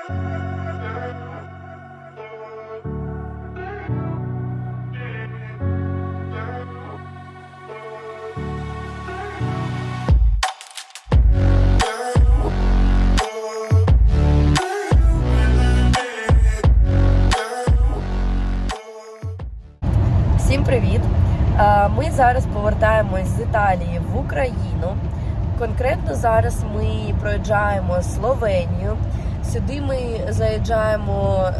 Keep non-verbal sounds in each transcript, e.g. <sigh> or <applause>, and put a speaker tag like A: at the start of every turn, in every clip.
A: Всім привіт! Ми зараз повертаємось з Італії в Україну. Конкретно зараз ми проїжджаємо Словенію. Сюди ми заїжджаємо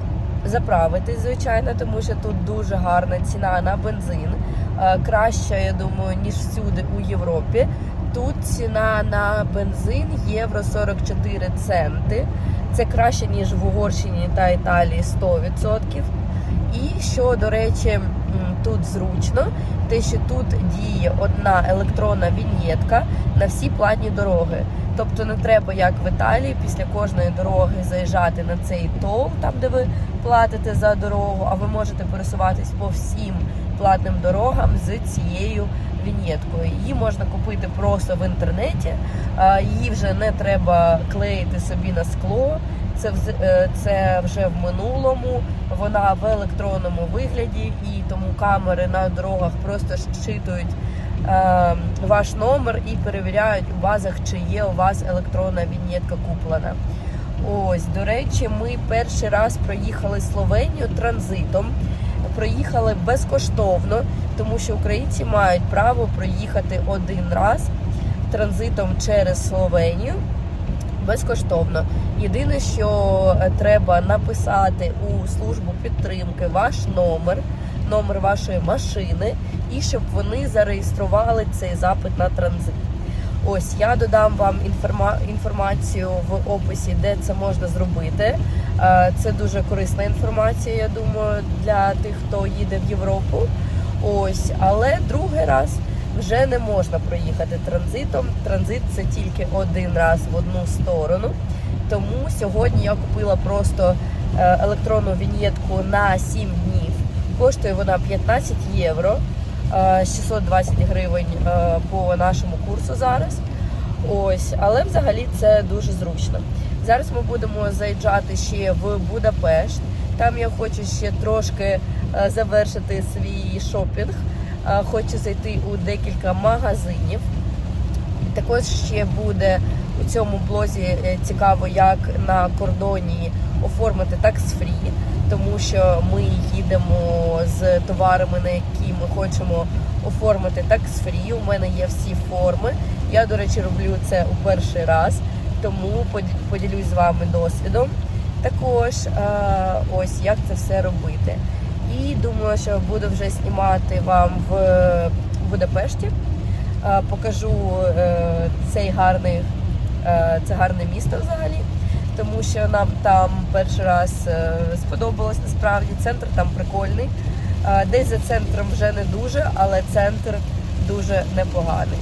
A: заправитись, звичайно, тому що тут дуже гарна ціна на бензин. Е, Краща, я думаю, ніж всюди у Європі. Тут ціна на бензин євро 44 центи. Це краще, ніж в Угорщині та Італії 100%. І що, до речі, тут зручно, те, що тут діє одна електронна віньєтка на всі платні дороги. Тобто не треба, як в Італії, після кожної дороги заїжджати на цей тол, там де ви платите за дорогу, а ви можете пересуватись по всім платним дорогам з цією віньєткою. Її можна купити просто в інтернеті, її вже не треба клеїти собі на скло. Це е, це вже в минулому. Вона в електронному вигляді, і тому камери на дорогах просто щитують е, ваш номер і перевіряють у базах, чи є у вас електронна вінєтка куплена. Ось, до речі, ми перший раз проїхали Словенію транзитом. Проїхали безкоштовно, тому що українці мають право проїхати один раз транзитом через Словенію безкоштовно. Єдине, що е, треба написати у службу підтримки ваш номер, номер вашої машини, і щоб вони зареєстрували цей запит на транзит. Ось я додам вам інформа- інформацію в описі, де це можна зробити. Е, Це дуже корисна інформація, я думаю, для тих, хто їде в Європу. Ось, але другий раз вже не можна проїхати транзитом. Транзит це тільки один раз в одну сторону. Тому сьогодні я купила просто е, електронну віньєтку на 7 днів. Коштує вона 15 євро, е, 620 гривень е, по нашому курсу зараз. Ось, але взагалі це дуже зручно. Зараз ми будемо заїжджати ще в Будапешт. Там я хочу ще трошки е, завершити свій шопінг. Е, Хочу зайти у декілька магазинів. Також ще буде у цьому блозі е, цікаво, як на кордоні оформити такс-фрі, тому що ми їдемо з товарами, на які ми хочемо оформити такс-фрі. У мене є всі форми. Я, до речі, роблю це у перший раз, тому поділюсь з вами досвідом. Також е, ось як це все робити. І думаю, що буду вже знімати вам в Будапешті. Е, Покажу е, цей гарний, е, це гарне місто взагалі, тому що нам там перший раз сподобалось насправді. Центр там прикольний. Десь за центром вже не дуже, але центр дуже непоганий.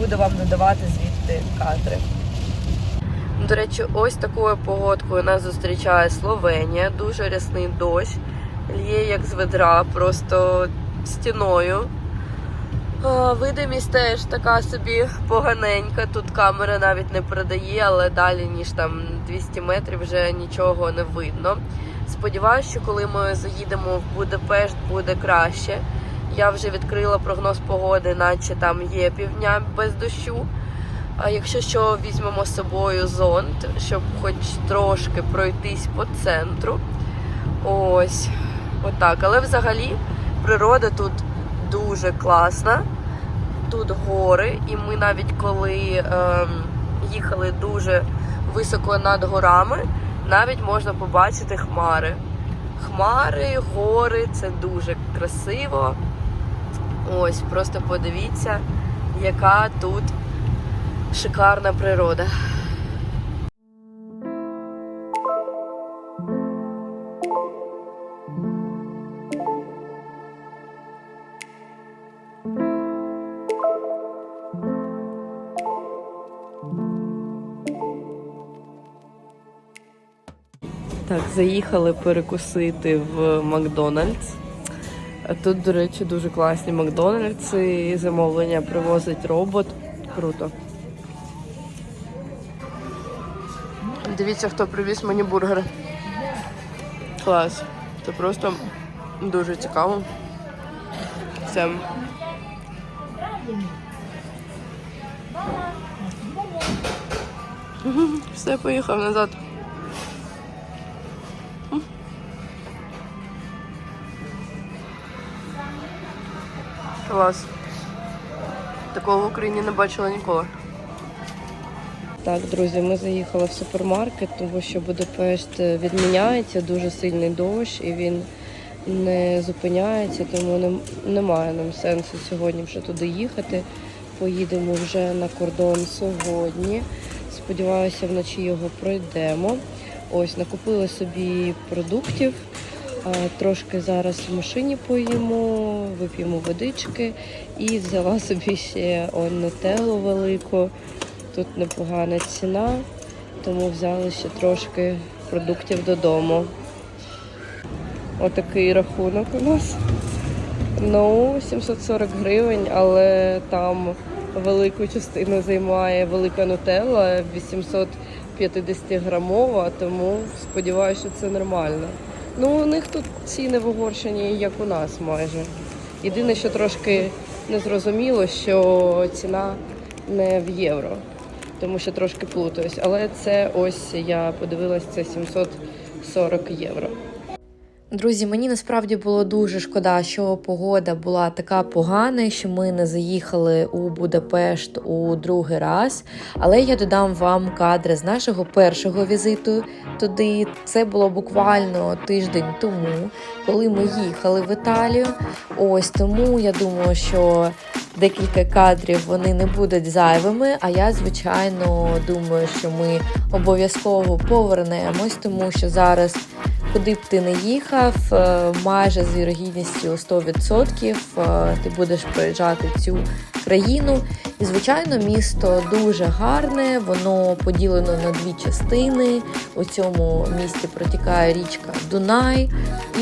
A: Буду вам додавати звідти кадри. До речі, ось такою погодкою нас зустрічає Словенія. Дуже рясний дощ. Лє як з ведра, просто стіною. Видимість теж така собі поганенька. Тут камера навіть не передає, але далі, ніж там 200 метрів, вже нічого не видно. Сподіваюся, що коли ми заїдемо в Будапешт, буде краще. Я вже відкрила прогноз погоди, наче там є півдня без дощу. А якщо що, візьмемо з собою зонт, щоб хоч трошки пройтись по центру. Ось, отак. Але взагалі природа тут дуже класна. Тут гори, і ми навіть коли ем, їхали дуже високо над горами, навіть можна побачити хмари. Хмари, гори це дуже красиво. Ось, просто подивіться, яка тут шикарна природа. Так, заїхали перекусити в Макдональдс. Тут, до речі, дуже класні Макдональдси. Замовлення привозить робот. Круто. Дивіться, хто привіз мені бургер. Клас. Це просто дуже цікаво. Це. <laughs> Все, поїхав назад. Клас. Такого в Україні не бачила ніколи. Так, друзі, ми заїхали в супермаркет, тому що Будапешт відміняється, дуже сильний дощ і він не зупиняється, тому не, немає нам сенсу сьогодні вже туди їхати. Поїдемо вже на кордон сьогодні. Сподіваюся, вночі його пройдемо. Ось, накупили собі продуктів. Трошки зараз в машині поїмо, вип'ємо водички і взяла собі ще нутеллу велику. Тут непогана ціна, тому взяли ще трошки продуктів додому. Отакий рахунок у нас. Ну, 740 гривень, але там велику частину займає велика нутелла, 850 грамова, тому сподіваюся, що це нормально. Ну, у них тут ціни в Угорщині, як у нас майже. Єдине, що трошки незрозуміло, що ціна не в євро, тому що трошки плутаюсь. Але це ось я подивилась, це 740 євро.
B: Друзі, мені насправді було дуже шкода, що погода була така погана, що ми не заїхали у Будапешт у другий раз. Але я додам вам кадри з нашого першого візиту туди. Це було буквально тиждень тому, коли ми їхали в Італію. Ось тому я думаю, що декілька кадрів вони не будуть зайвими. А я, звичайно, думаю, що ми обов'язково повернемось, тому що зараз. Куди б ти не їхав, е, майже з вірогідністю 100% е, ти будеш проїжджати цю країну. І, звичайно, місто дуже гарне, воно поділено на дві частини. У цьому місті протікає річка Дунай.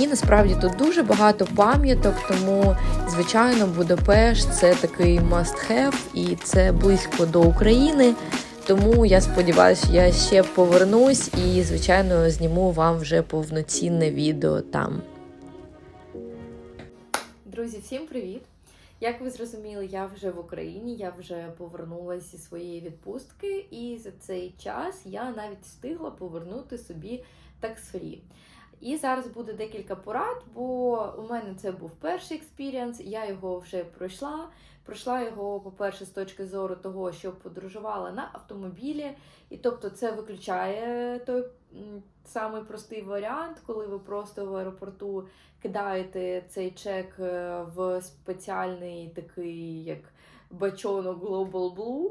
B: І насправді тут дуже багато пам'яток, тому, звичайно, Будапешт це такий must-have, і це близько до України. Тому я сподіваюся, я ще повернусь і, звичайно, зніму вам вже повноцінне відео там. Друзі, всім привіт! Як ви зрозуміли, я вже в Україні, я вже повернулася зі своєї відпустки, і за цей час я навіть встигла повернути собі таксфрі. І зараз буде декілька порад, бо у мене це був перший експірієнс, я його вже пройшла. Пройшла його, по-перше, з точки зору того, що подорожувала на автомобілі, і тобто це виключає той самий простий варіант, коли ви просто в аеропорту кидаєте цей чек е, в спеціальний такий як бачонок Global Blue.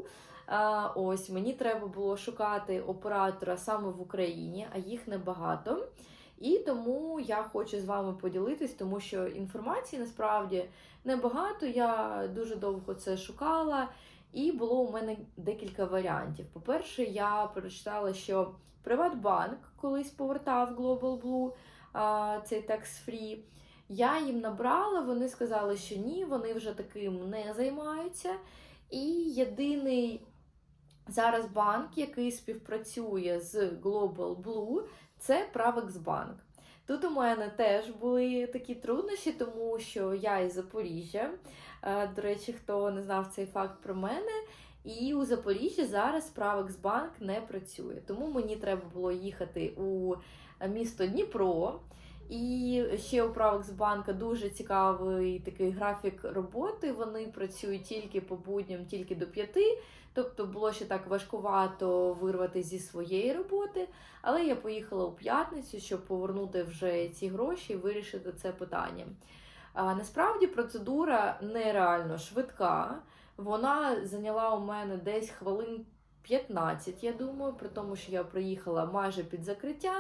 B: Ось мені треба було шукати оператора саме в Україні, а їх небагато. І тому я хочу з вами поділитись, тому що інформації насправді небагато. Я дуже довго це шукала, і було у мене декілька варіантів. По-перше, я прочитала, що Приватбанк колись повертав Global Blue цей tax free. Я їм набрала, вони сказали, що ні, вони вже таким не займаються. І єдиний зараз банк, який співпрацює з Global Blue, це Правексбанк. Тут у мене теж були такі труднощі, тому що я із Запоріжжя. Е, До речі, хто не знав цей факт про мене. І у Запоріжжі зараз Правексбанк не працює. Тому мені треба було їхати у місто Дніпро. І ще у Правексбанка дуже цікавий такий графік роботи. Вони працюють тільки по будням, тільки до п'яти. Тобто було ще так важкувато вирвати зі своєї роботи. Але я поїхала у п'ятницю, щоб повернути вже ці гроші і вирішити це питання. А, насправді процедура нереально швидка. Вона зайняла у мене десь хвилин 15, я думаю, при тому, що я приїхала майже під закриття,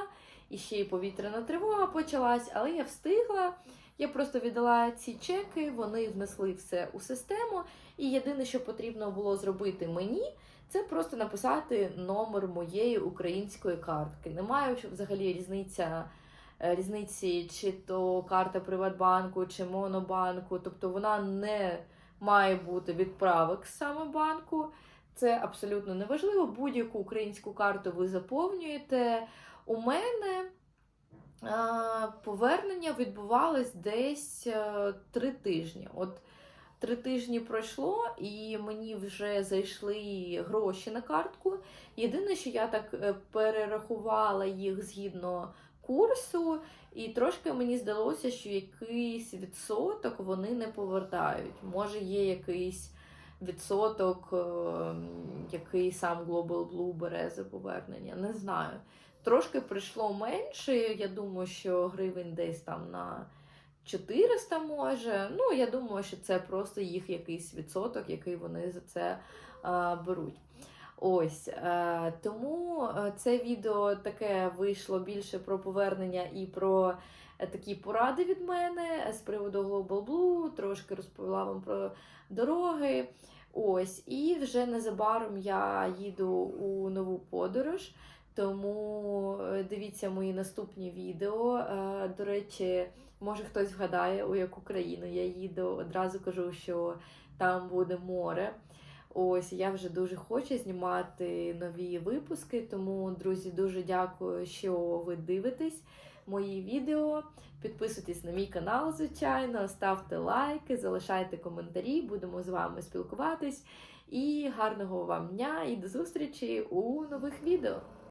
B: і ще й повітряна тривога почалась, але я встигла. Я просто віддала ці чеки, вони внесли все у систему. І єдине, що потрібно було зробити мені, це просто написати номер моєї української картки. Немає взагалі різниця. е, Різниці, чи то карта Приватбанку, чи Монобанку, тобто вона не має бути відправок саме банку. Це абсолютно неважливо. Будь-яку українську карту ви заповнюєте. У мене повернення відбувалось десь е, три тижні. От три тижні пройшло, і мені вже зайшли гроші на картку. Єдине, що я так е, перерахувала їх згідно курсу, і трошки мені здалося, що якийсь відсоток вони не повертають. Може, є якийсь відсоток, е, який сам Global Blue бере за повернення. Не знаю. Трошки прийшло менше. Я думаю, що гривень десь там на 400 може. Ну, я думаю, що це просто їх якийсь відсоток, який вони за це а, беруть. Ось е, тому е, це відео таке вийшло більше про повернення і про е, такі поради від мене з приводу Global Blue, трошки розповіла вам про дороги. Ось, і вже незабаром я їду у нову подорож. Тому дивіться мої наступні відео. До речі, може хтось вгадає, у яку країну я їду. Одразу кажу, що там буде море. Ось я вже дуже хочу знімати нові випуски. Тому, друзі, дуже дякую, що ви дивитесь мої відео. Підписуйтесь на мій канал, звичайно, ставте лайки, залишайте коментарі, будемо з вами спілкуватись. І гарного вам дня і до зустрічі у нових відео!